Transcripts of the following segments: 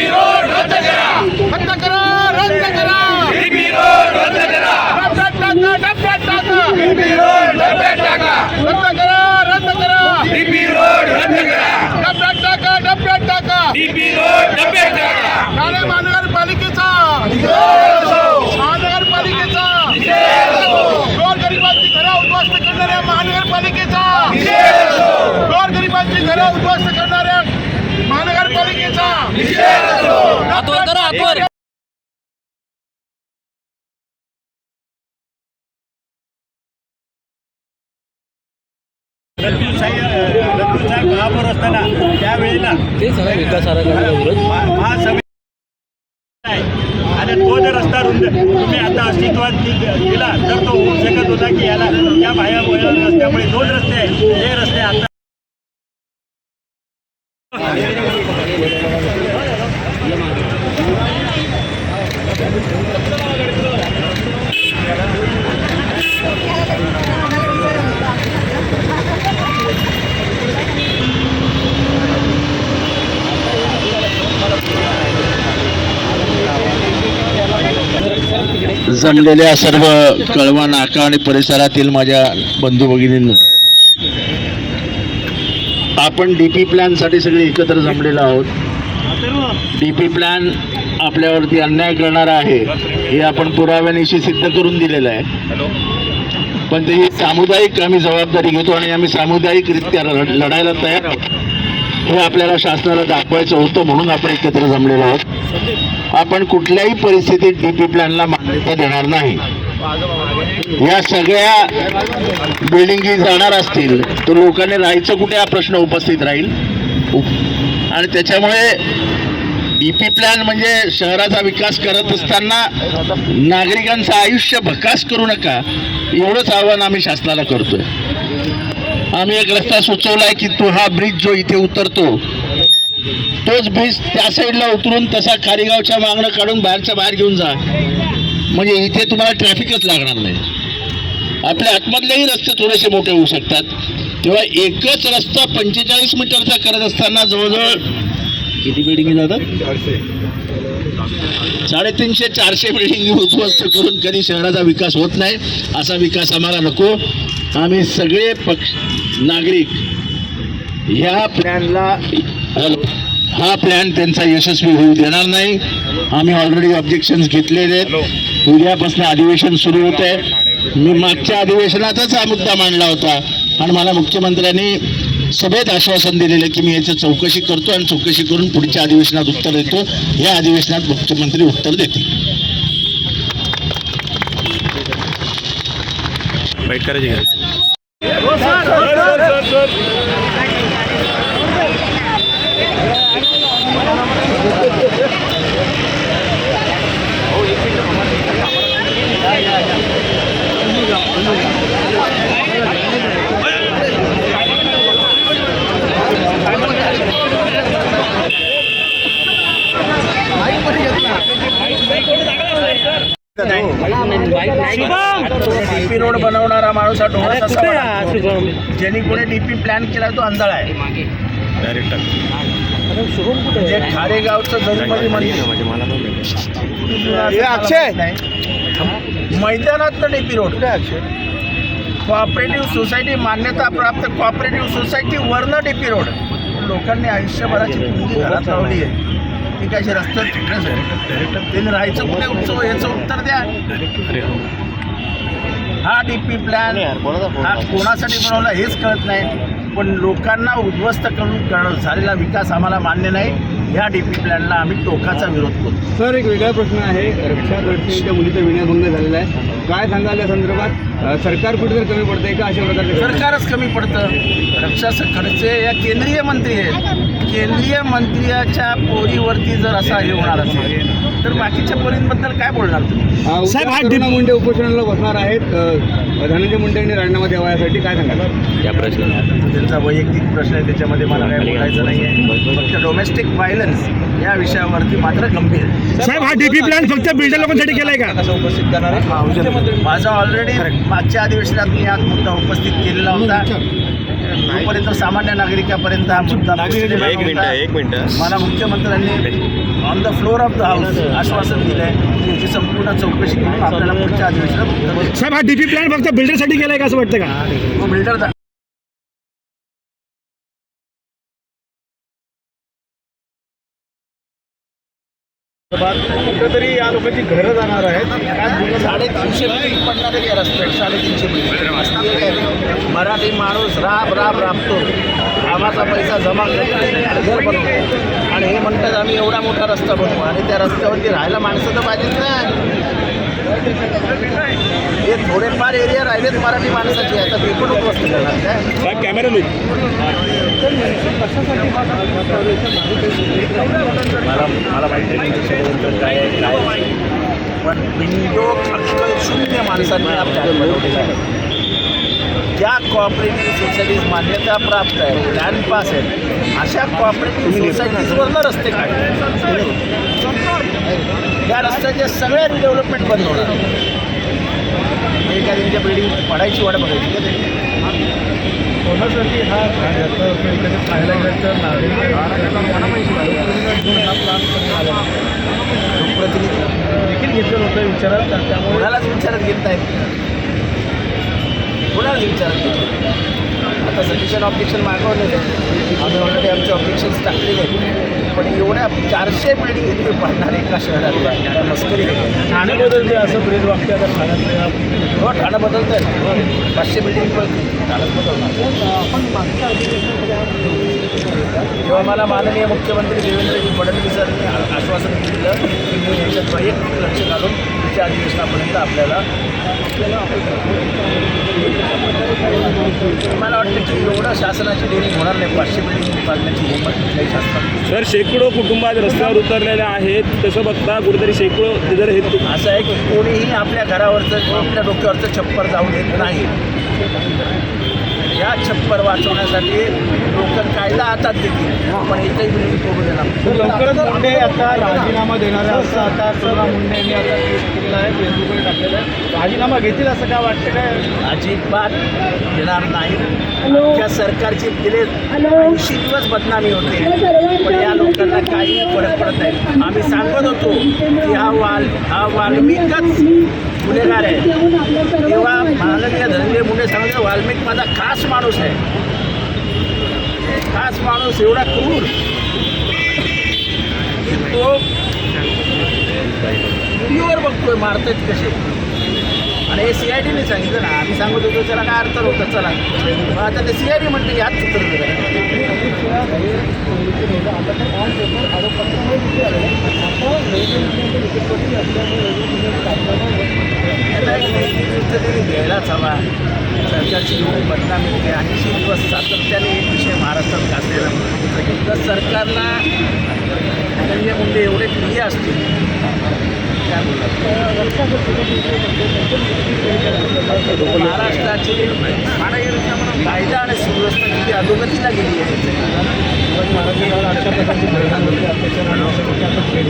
DP road रद्द करा रद्द करा रद्द करा डीपी रोड रद्द करा डब्यात टाका डब्यात टाका डीपी रोड डब्यात टाका रद्द करा रद्द करा डीपी रोड रद्द करा डब्यात टाका डब्यात टाका डीपी रोड डब्यात टाका ठाणे महानगरपालिकेचा महानगरपालिकेचा गोरगरिबांची घरं उद्ध्वस्त करणाऱ्या महानगरपालिकेचा गोरगरिबांची घरं उद्ध्वस्त करणाऱ्या महानगरपालिकेचा हातवर करा हातवर लग्नचा महापौर असताना त्यावेळेला ते सगळं महासभे आहे. आणि तो जर रस्ता रुंद तुम्ही आता अस्तित्वात दि- दिला तर तो होऊ शकत होता की याला या बाह्या रस्त्यामुळे दोन रस्ते आहेत हे रस्ते आता जमलेल्या सर्व कळवा नाका आणि परिसरातील माझ्या बंधू भगिनींना. आपण डी पी प्लॅनसाठी सगळे एकत्र जमलेलो आहोत. डी पी प्लॅन आपल्यावरती अन्याय करणारा आहे हे आपण पुराव्यानिशी सिद्ध करून दिलेलं आहे. पण ते ही सामुदायिक आम्ही जबाबदारी घेतो आणि आम्ही सामुदायिकरित्या लढायला तयार आहोत. हे आपल्याला शासनाला दाखवायचं होतं म्हणून आपण एकत्र जमलेलो आहोत. आपण कुठल्याही परिस्थितीत डी पी प्लॅनला मान्यता देणार नाही. या सगळ्या बिल्डिंगी जाणार असतील तर लोकांनी राहायचं कुठे हा प्रश्न उपस्थित राहील? आणि त्याच्यामुळे डी पी प्लॅन म्हणजे शहराचा विकास करत असताना नागरिकांचं आयुष्य भकास करू नका एवढंच आव्हान आम्ही शासनाला करतोय. आम्ही एक रस्ता सुचवला आहे की तो हा ब्रिज जो इथे उतरतो तोच ब्रिज त्या साईडला उतरून तसा कारेगावच्या मागणं काढून बाहेरच्या बाहेर घेऊन जा. म्हणजे इथे तुम्हाला ट्रॅफिकच लागणार नाही. आपल्या आतमधलेही रस्ते थोडेसे मोठे होऊ शकतात. तेव्हा एकच रस्ता पंचेचाळीस मीटरचा करत असताना जवळजवळ किती बिल्डिंग जातात साडेतीनशे चारशे बिल्डिंग उद्ध्वस्त करून कधी शहराचा विकास होत नाही. असा विकास आम्हाला नको. आम्ही सगळे पक्ष नागरिक ह्या प्लॅनला हॅलो हा प्लॅन त्यांचा यशस्वी होऊ देणार नाही. आम्ही ऑलरेडी ऑब्जेक्शन्स घेतलेले आहेत. उद्यापासून अधिवेशन सुरू होत आहे. मी मागच्या अधिवेशनातच हा मुद्दा मांडला होता. आणि मला मुख्यमंत्र्यांनी सभेत आश्वासन दिलेलं की मी याचं चौकशी करतो आणि चौकशी करून पुढच्या अधिवेशनात उत्तर देतो. या अधिवेशनात मुख्यमंत्री उत्तर देतील. डीपी रोड बनवणारा माणूस हा डोळा ज्यांनी कोणी डीपी प्लॅन केला तो आंधळा आहे. म्हणजे खारेगावचं जरी अक्षय! मैदानात डीपी रोड. कोऑपरेटिव्ह सोसायटी मान्यता प्राप्त कोऑपरेटिव्ह सोसायटी वरनं डीपी रोड. लोकांनी आयुष्यभराची पुंजी घरात लावली आहे. ती काय रस्त्यात फिरण्यासाठी त्यांनी राहायचं कुठे? उत्सव याचं उत्तर द्या. हा. डीपी प्लॅन हा कोणासाठी बनवला हेच कळत नाही. पण लोकांना उद्ध्वस्त करून करणं झालेला विकास आम्हाला मान्य नाही. या डीपी प्लॅनला आम्ही टोकाचा विरोध करतो सर एक वेगळा प्रश्न आहे. रक्षा खडसेंच्या मुलीचा विनयभंग झालेला आहे. काय सांगाल या संदर्भात? सरकार कुठेतरी कमी पडतंय का अशा प्रकारचे सरकारच कमी पडतं. रक्षा खडसे या केंद्रीय मंत्री आहेत. केंद्रीय मंत्र्याच्या पोरीवरती जर असा हे होणार असेल तर बाकीच्या पोरींबद्दल काय बोलणार तुम्ही? अ, उद्या अरुणा मुंडे उपोषणाला बसणार आहेत. धनंजय मुंडे यांनी राजीनामा द्यावा यासाठी काय सांगाल? या प्रश्न त्यांचा वैयक्तिक प्रश्न आहे त्याच्यामध्ये मला काही बोलायचं नाही. आहे फक्त डोमेस्टिक व्हायलन्स या विषयावरती मात्र गंभीर. साहेब हा डीपी प्लॅन फक्त बिल्डर लोकांसाठी केलाय का? कसं उपस्थित करणार आहे? माझा ऑलरेडी मागच्या अधिवेशनात मी आज मुद्दा उपस्थित केलेला होता. जोपर्यंत सामान्य नागरिकापर्यंत हा मुद्दा पोहोचलेला नव्हता, मला मुख्यमंत्र्यांनी on the floor of the house आश्वासन दिलं आहे की याची संपूर्ण चौकशी करून आपल्याला पुढच्या अधिवेशनात. साहेब हा डीपी प्लॅन फक्त बिल्डरसाठी केलाय का असं वाटतं का तो बिल्डर कुठेतरी या लोकांची घरं जाणार आहेत साडेतीनशे पडणार आहे या रस्त्यात साडेतीनशे. मराठी माणूस राब राब राबतो कामाचा पैसा जमा करतो आणि घर बनवतो. आणि हे म्हणतात आम्ही एवढा मोठा रस्ता बनवू. आणि त्या रस्त्यावरती राहायला माणसं तर पाहिजेत ना. हे थोडेफार एरिया राहिलेत मराठी माणसाचे आता ते पण उद्ध्वस्त करणार काय? कॅमेरा मला मला माहिती नाही काय काय. पण बिंडोक अक्कल शून्य माणसांनी आपल्या बनवलेला आहे. ज्या कॉपरेटिव्ह सोसायटीज मान्यता प्राप्त आहे प्लॅन पास आहे अशा कॉपरेटिव्ह सोसायटीजवरनं रस्ते काढले. त्या रस्त्याचे सगळ्यात डेव्हलपमेंट बंद होणार. एका त्यांच्या बिल्डिंग पडायची वाट बघायची? कोणासाठी हा पाहायला गेलं तर लोकप्रतिनिधी. देखील घेतलं होतं विचारात. त्यामुळे कोणालाच विचारत घेत नाहीत. कोणालाच विचारत घेत आता सजेशन ऑब्जेक्शन मागवलेले आम्ही ऑलरेडी आमचे ऑब्जेक्शन्स टाकलेले आहेत. पण एवढ्या चारशे बिल्डिंग इथे पडणार एका शहरातल्या काय मस्करी ठाणे बदलते असं ब्रेद वाक्य आता ठाण्यात हो ठाणं बदलतं आहे पाचशे बिल्डिंग पण ठाणंच बदलणार. जेव्हा मला माननीय मुख्यमंत्री देवेंद्रजी फडणवीसांनी आश्वासन दिलं की मी याच्यात वैयक्तिक लक्ष घालून पुढच्या अधिवेशनापर्यंत आपल्याला मला वाटतं की एवढं शासनाची देणी होणार नाही? पाचशे बिल्डिंग काढण्याची हिंमत शासनात सर शेकडो कुटुंब आज रस्त्यावर उतरलेले आहेत. तसं बघता कुठेतरी शेकडो जर हे असं आहे की कोणीही आपल्या घरावरचं आपल्या डोक्यावरचं छप्पर जाऊ देत नाही. या छप्पर वाचवण्यासाठी लोक कायदा हातात घेतील. पण एकही बिल्डिंग देणार तर लवकरच मुंडे आता राजीनामा देणार आहे. असं आता यांनी आता केलेलं आहे. फेसबुकवर टाकलेलं आहे. राजीनामा घेतील असं काय वाटतं? काय? अजिबात घेणार नाही. त्या सरकारची गेले ऐंशी दिवस बदनामी होते. पण या लोकांना काही फरक पडत नाही. आम्ही सांगत होतो की हा वाल हा वाल्मिकच गुन्हेगार आहे. तेव्हा माननीय धनंजय मुंडे सांगितलं वाल्मिक माझा खास माणूस आहे. खास माणूस एवढा क्रूर. की तो व्हिडिओवर बघतोय मारतायत कसे. आणि हे सी आय डीने सांगितलं ना आम्ही सांगत होतो त्याला काय अर्थ नव्हतं चला. मग आता ते सी आय डी म्हणते की हात चित्र घ्यायलाच हवा. सरकारची एवढी बदनामी होते आणि दिवस सातत्याने एक विषय महाराष्ट्रात गाजलेला तर सरकारला धनंजय मुंडे एवढे प्रिय असतील. महाराष्ट्राची कायदा आणि सुव्यवस्था किती अधोगतीला गेली आहे.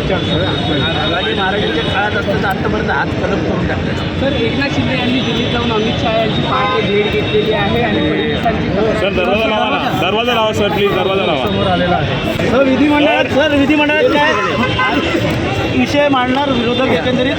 शिवाजी महाराजांच्या काळात असतं तर आतापर्यंत हात कलम करून टाकले. सर एकनाथ शिंदे यांनी दिल्लीत जाऊन अमित शहा यांची भेट घेतलेली आहे आणि सर दरवाजा लावा ना दरवाजा लावा सर प्लीज दरवाजा लावा. समोर आलेला आहे. सर विधिमंडळात सर विधिमंडळात काय विषय मांडणार विरोधक एकंदरीत?